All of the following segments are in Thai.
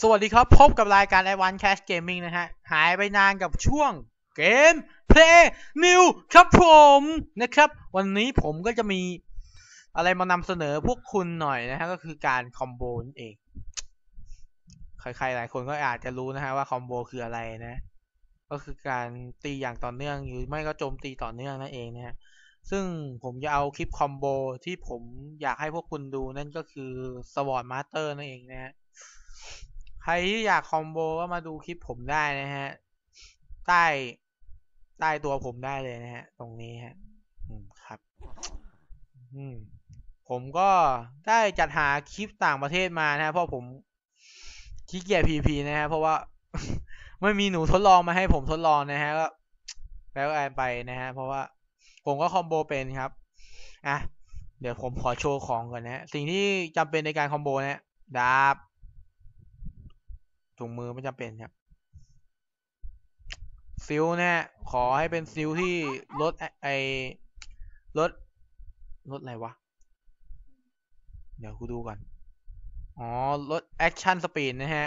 สวัสดีครับ พบกับรายการ i อ Cash Gaming นะฮะ หายไปนานกับช่วงเกม Play New ครับผมนะครับ วันนี้ผมก็จะมีอะไรมานำเสนอพวกคุณหน่อยนะฮะ ก็คือการคอมโบนั่นเอง ใครๆหลายคนก็อาจจะรู้นะฮะว่าคอมโบคืออะไรนะ ก็คือการตีอย่างต่อเนื่องหรือไม่ก็โจมตีต่อเนื่องนั่นเองนะฮะซึ่งผมจะเอาคลิปคอมโบที่ผมอยากให้พวกคุณดูนั่นก็คือ Sword Master นั่นเองนะฮะ ใครที่อยากคอมโบก็มาดูคลิปผมได้นะฮะ ใต้ใต้ตัวผมได้เลยนะฮะ ตรงนี้ฮะ อืมครับ อืมผมก็ได้จัดหาคลิปต่างประเทศมานะฮะเพราะผมขี้เกียจพีพีนะฮะเพราะว่าไม่มีหนูทดลองมาให้ผมทดลองนะฮะก็แล้วกันไปนะฮะเพราะว่าผมก็คอมโบเป็นครับอะเดี๋ยวผมขอโชว์ของก่อนนะฮะสิ่งที่จำเป็นในการคอมโบนะดาบ ถุงมือไม่จำเป็นครับซิลนะฮะขอให้เป็นซิลที่ลดไอลดลดอะไรวะ เดี๋ยวกูดูก่อน อ๋อลดแอคชั่นสปีดนะฮะ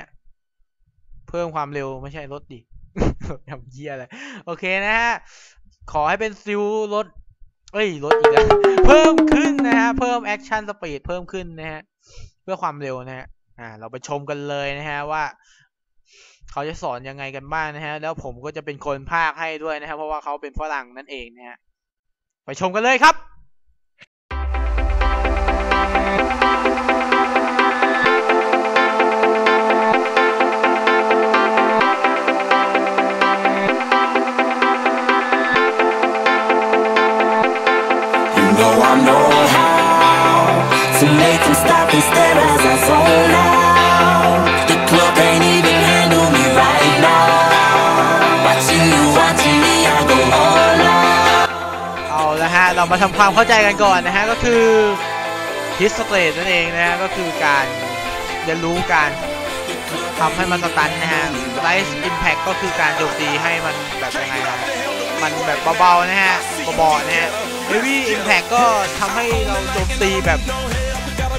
เพิ่มความเร็วไม่ใช่ลดดิทำเยี่ยอะไร โอเคนะฮะ ขอให้เป็นซิลลดเอ้ยลดอีกแล้ว เพิ่มขึ้นนะฮะ เพิ่มแอคชั่นสปีดเพิ่มขึ้นนะฮะ เพื่อความเร็วนะฮะ อ่า เราไปชมกันเลยนะฮะว่า เขาจะสอนยังไงกันบ้างนะฮะ แล้วผมก็จะเป็นคนภาคให้ด้วยนะครับเพราะว่าเขาเป็นฝรั่งนั่นเองนะฮะ ไปชมกันเลยครับ to make them stop and stare as I zone out. The club can't even handle me right now. Watching you, watching me, I go all out. เอาละฮะ เรามาทำความเข้าใจกันก่อนนะฮะ ก็คือฮิสเตรตนั่นเองนะฮะ ก็คือการเรียนรู้การทำให้มันสตันนะฮะไลท์อิมแพคก็คือการโจมตีให้มันแบบยังไงนะมันแบบเบาๆนะฮะเบาๆนะฮะเฮฟวี่อิมแพคก็ทำให้เราโจมตีแบบ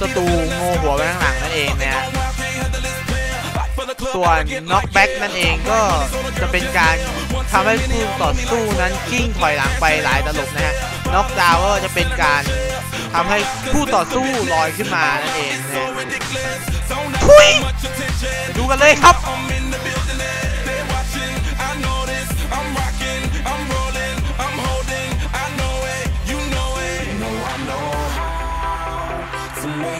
ศัตรูโง่หัวไปข้างหลังนั่นเองนะฮะส่วน knockback นั่นเองก็จะเป็นการทำให้คู่ต่อสู้นั้นกิ้งถอยหลังไปหลายตลบนะฮะ knock down ก็จะเป็นการทำให้คู่ต่อสู้ลอยขึ้นมานั่นเองนะฮะทุยดูกันเลยครับ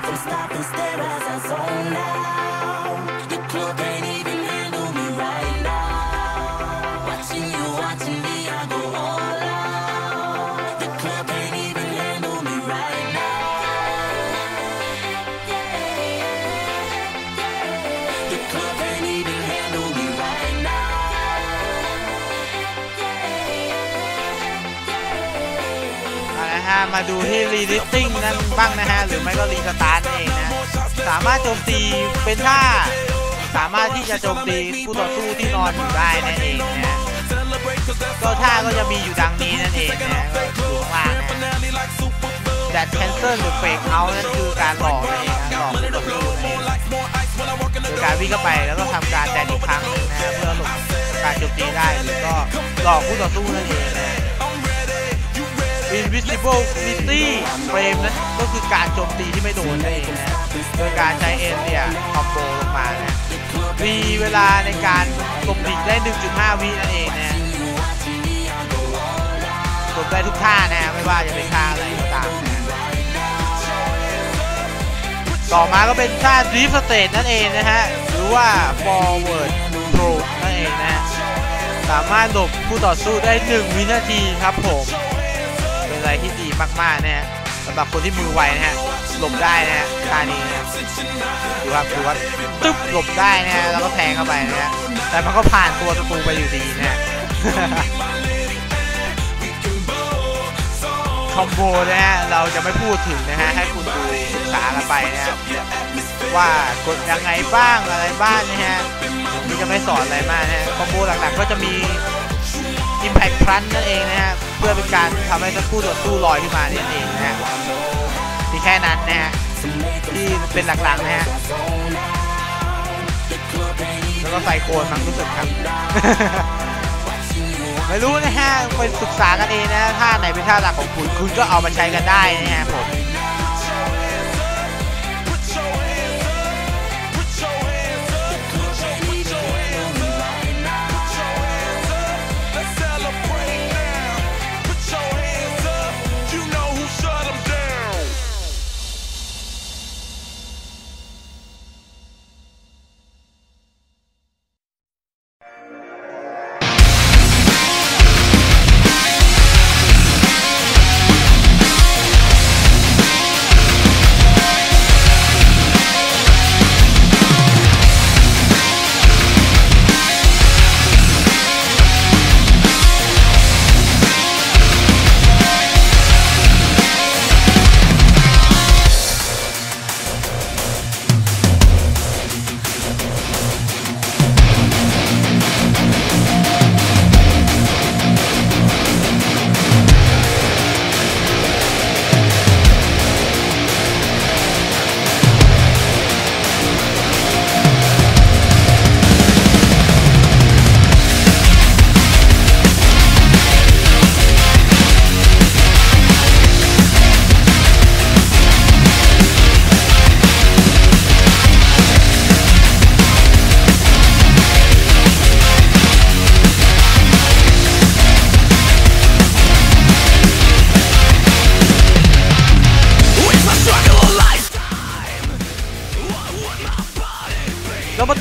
how to make them stop and stare as I zone out. The club can't มาดูที่รีลิสติ้งนั่นบ้างนะฮะ หรือไม่ก็รีสตาร์ทนั่นเองนะ สามารถโจมตีเป็นท่า สามารถที่จะโจมตีคู่ต่อสู้ที่นอนอยู่ได้นั่นเองนะก็ท่าก็จะมีอยู่ดังนี้นั่นเองนะก็อยู่ข้างล่างนะแดดแคนเซิลหรือเฟกเอานั่นคือการหลอกนั่นเองนะหลอกคู่ต่อสู้นั่นเองโดยการวิ่งเข้าไปแล้วก็ทำการแดดอีกครั้งนึงนะฮะเพื่อหลบการโจมตีได้หรือก็หลอกคู่ต่อสู้นั่นเองนะ Invisible City Frame นั้นก็คือการโจมตีที่ไม่โดนนั่นเองนะ โดยการใช้เอ็นเรียคอมโบลงมานะมีเวลาในการโจมตีได้ 1.5 วินั่นเองนะกดได้ทุกท่านะ ไม่ว่าจะเป็นท่าอะไรก็ตามนะต่อมาก็เป็นท่า Deep State นั่นเองนะฮะ หรือว่า Forward Throw นั่นเองนะ สามารถหลบผู้ต่อสู้ได้ 1 วินาทีครับผม อะไรที่ดีมากๆนะฮะสำหรับคนที่มือไวนะฮะหลบได้นะฮะท่านี้นะดูครับดูครับตึ๊บหลบได้นะฮะแล้วก็แทงเข้าไปนะฮะแต่มันก็ผ่านตัวศัตรูไปอยู่ดีนะฮะคอมโบนะฮะเราจะไม่พูดถึงนะฮะให้คุณดูศึกษากันไปนะฮะว่ากดยังไงบ้างอะไรบ้างนะฮะผมจะไม่สอนอะไรมากนะฮะคอมโบหลักๆก็จะมี Impact Crunch นั่นเองนะฮะ พื่อเป็นการทำให้ทั้งคู่ต่อสู้ลอยขึ้นมาเนี่ยเองนะฮะมีแค่นั้นนะฮะที่เป็นหลักๆนะฮะแล้วก็ใส่โคนมั้งรู้สึกครับ ไม่รู้นะฮะไปศึกษากันเองนะท่าไหนเป็นท่าหลักของคุณคุณก็เอามาใช้กันได้นะฮะผม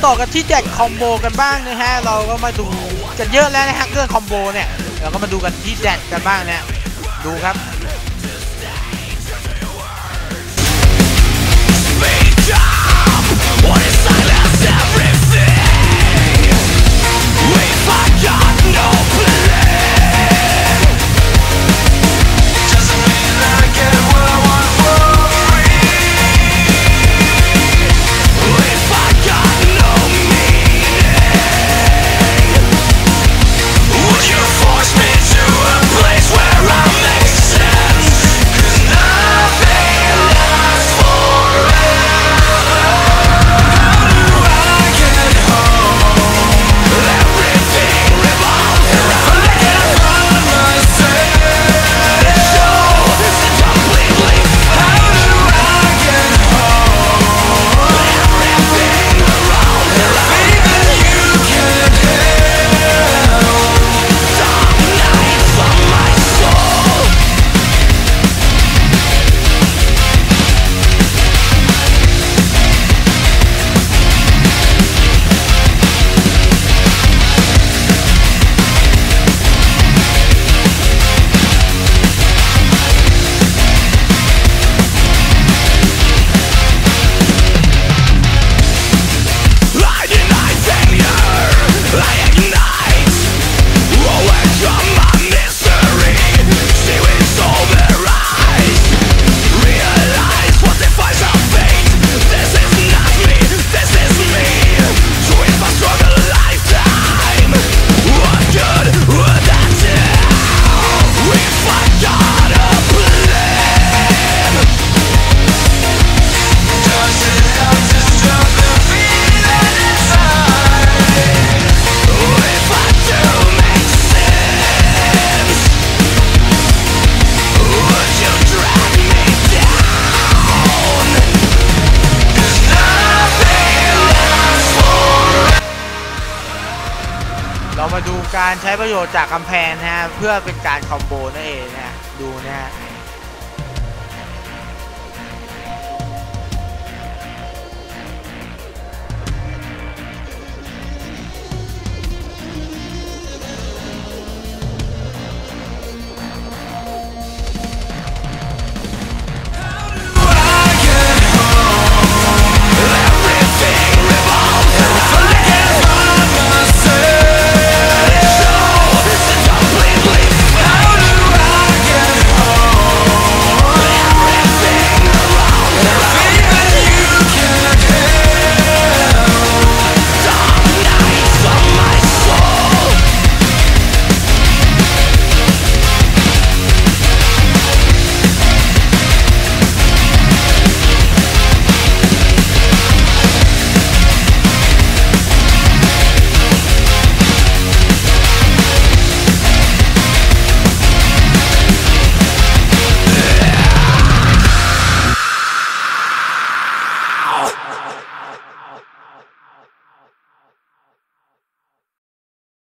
ต่อกันที่แดดคอมโบกันบ้างนะฮะเราก็มาดูกันเยอะแล้วนะฮะเรื่องคอมโบเนี่ยเราก็มาดูกันที่แดดกันบ้างเนี่ยดูครับ Would มาดูการใช้ประโยชน์จากกำแพงนะฮะเพื่อเป็นการคอมโบนั่นเองนะฮะดูนะฮะ